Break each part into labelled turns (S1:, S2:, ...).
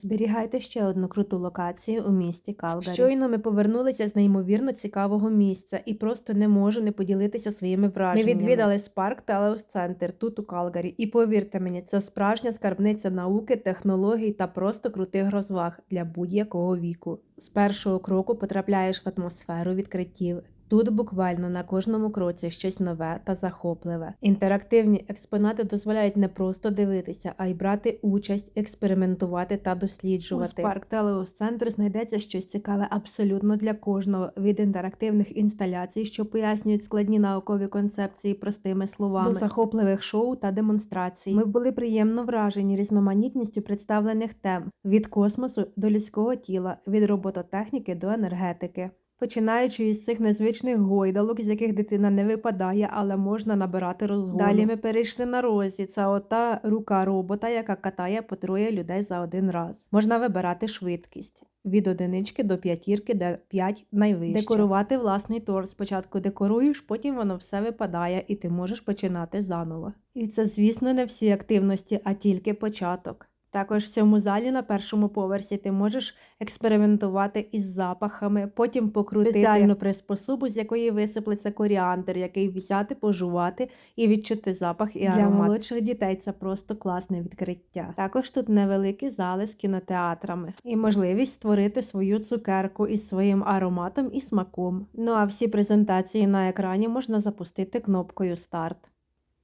S1: Зберігайте ще одну круту локацію у місті Калгарі. Щойно ми повернулися з неймовірно цікавого місця і просто не можу не поділитися своїми враженнями. Ми відвідали Спарк Телеус Центр тут у Калгарі. І повірте мені, це справжня скарбниця науки, технологій та просто крутих розваг для будь-якого віку. З першого кроку потрапляєш в атмосферу відкриттів. Тут буквально на кожному кроці щось нове та захопливе. Інтерактивні експонати дозволяють не просто дивитися, а й брати участь, експериментувати та досліджувати. У Spark Teleus Center знайдеться щось цікаве абсолютно для кожного від інтерактивних інсталяцій, що пояснюють складні наукові концепції простими словами, до захопливих шоу та демонстрацій. Ми були приємно вражені різноманітністю представлених тем від космосу до людського тіла, від робототехніки до енергетики. Починаючи із цих незвичних гойдалок, з яких дитина не випадає, але можна набирати розгону. Далі ми перейшли на розі. Це ота рука робота, яка катає по троє людей за один раз. Можна вибирати швидкість. Від одинички до п'ятірки, де п'ять найвище. Декорувати власний торт. Спочатку декоруєш, потім воно все випадає, і ти можеш починати заново. І це, звісно, не всі активності, а тільки початок. Також в цьому залі на першому поверсі ти можеш експериментувати із запахами, потім покрутити спеціальну приспособу, з якої висиплеться коріандр, який взяти, пожувати і відчути запах і аромат. Для молодших дітей це просто класне відкриття. Також тут невеликі зали з кінотеатрами і можливість створити свою цукерку із своїм ароматом і смаком. Ну а всі презентації на екрані можна запустити кнопкою старт.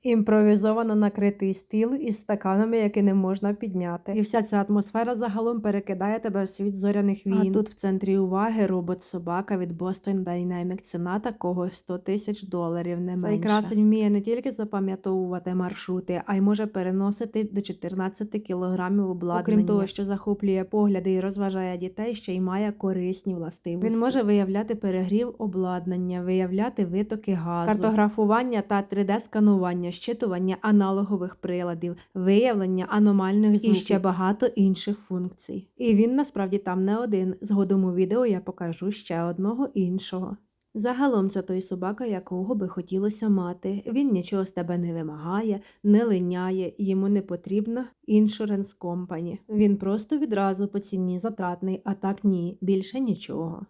S1: Імпровізовано накритий стіл із стаканами, які не можна підняти. І вся ця атмосфера загалом перекидає тебе в світ зоряних війн. А тут в центрі уваги робот-собака від Boston Dynamic. Ціна такого 100 тисяч доларів, не менше. Цей красень вміє не тільки запам'ятовувати маршрути, а й може переносити до 14 кілограмів обладнання. Окрім того, що захоплює погляди і розважає дітей, ще й має корисні властивості. Він може виявляти перегрів обладнання, виявляти витоки газу, картографування та 3D-сканування щитування аналогових приладів, виявлення аномальних звуків і ще багато інших функцій. І він насправді там не один. Згодом у відео я покажу ще одного іншого. Загалом це той собака, якого би хотілося мати. Він нічого з тебе не вимагає, не линяє, йому не потрібна іншуренс компані. Він просто відразу по ціні затратний, а так ні, більше нічого.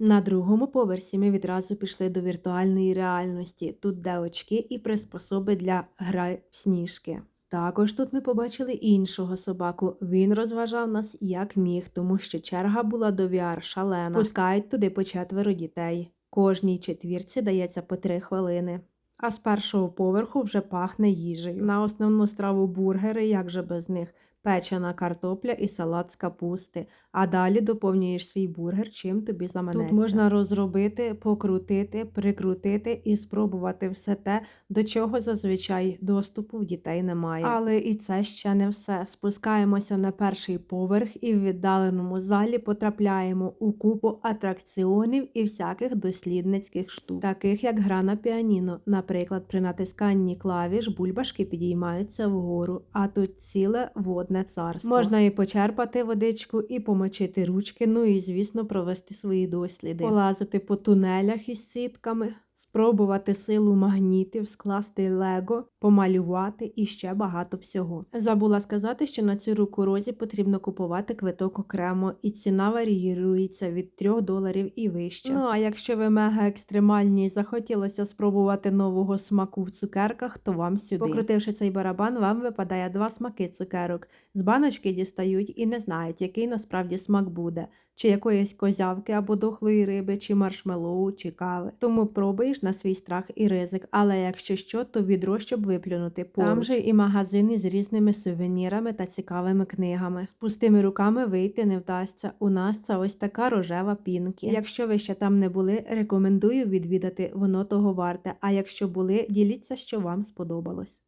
S1: На другому поверсі ми відразу пішли до віртуальної реальності. Тут де очки і приспособи для гри в сніжки. Також тут ми побачили іншого собаку. Він розважав нас як міг, тому що черга була до VR шалена. Спускають туди по четверо дітей. Кожній четвірці дається по три хвилини. А з першого поверху вже пахне їжею. На основну страву бургери, як же без них, печена картопля і салат з капусти. А далі доповнюєш свій бургер, чим тобі заманеться. Тут можна розробити, покрутити, прикрутити і спробувати все те, до чого зазвичай доступу в дітей немає. Але і це ще не все. Спускаємося на перший поверх і в віддаленому залі потрапляємо у купу атракціонів і всяких дослідницьких штук, таких як гра на піаніно. Наприклад, при натисканні клавіш бульбашки підіймаються вгору, а тут ціле водне царство. Можна і почерпати водичку, і помочити ручки, ну і, звісно, провести свої досліди, полазити по тунелях із сітками. Спробувати силу магнітів, скласти лего, помалювати і ще багато всього. Забула сказати, що на цю руку розі потрібно купувати квиток окремо, і ціна варіюється від 3 доларів і вище. Ну а якщо ви мега екстремальні і захотілося спробувати нового смаку в цукерках, то вам сюди. Покрутивши цей барабан, вам випадає два смаки цукерок. З баночки дістають і не знають, який насправді смак буде. Чи якоїсь козявки або дохлої риби, чи маршмеллоу, чи кави. Тому пробуєш на свій страх і ризик, але якщо що, то відро, щоб виплюнути поруч. Там же і магазини з різними сувенірами та цікавими книгами. З пустими руками вийти не вдасться. У нас це ось така рожева пінки. Якщо ви ще там не були, рекомендую відвідати, воно того варте. А якщо були, діліться, що вам сподобалось.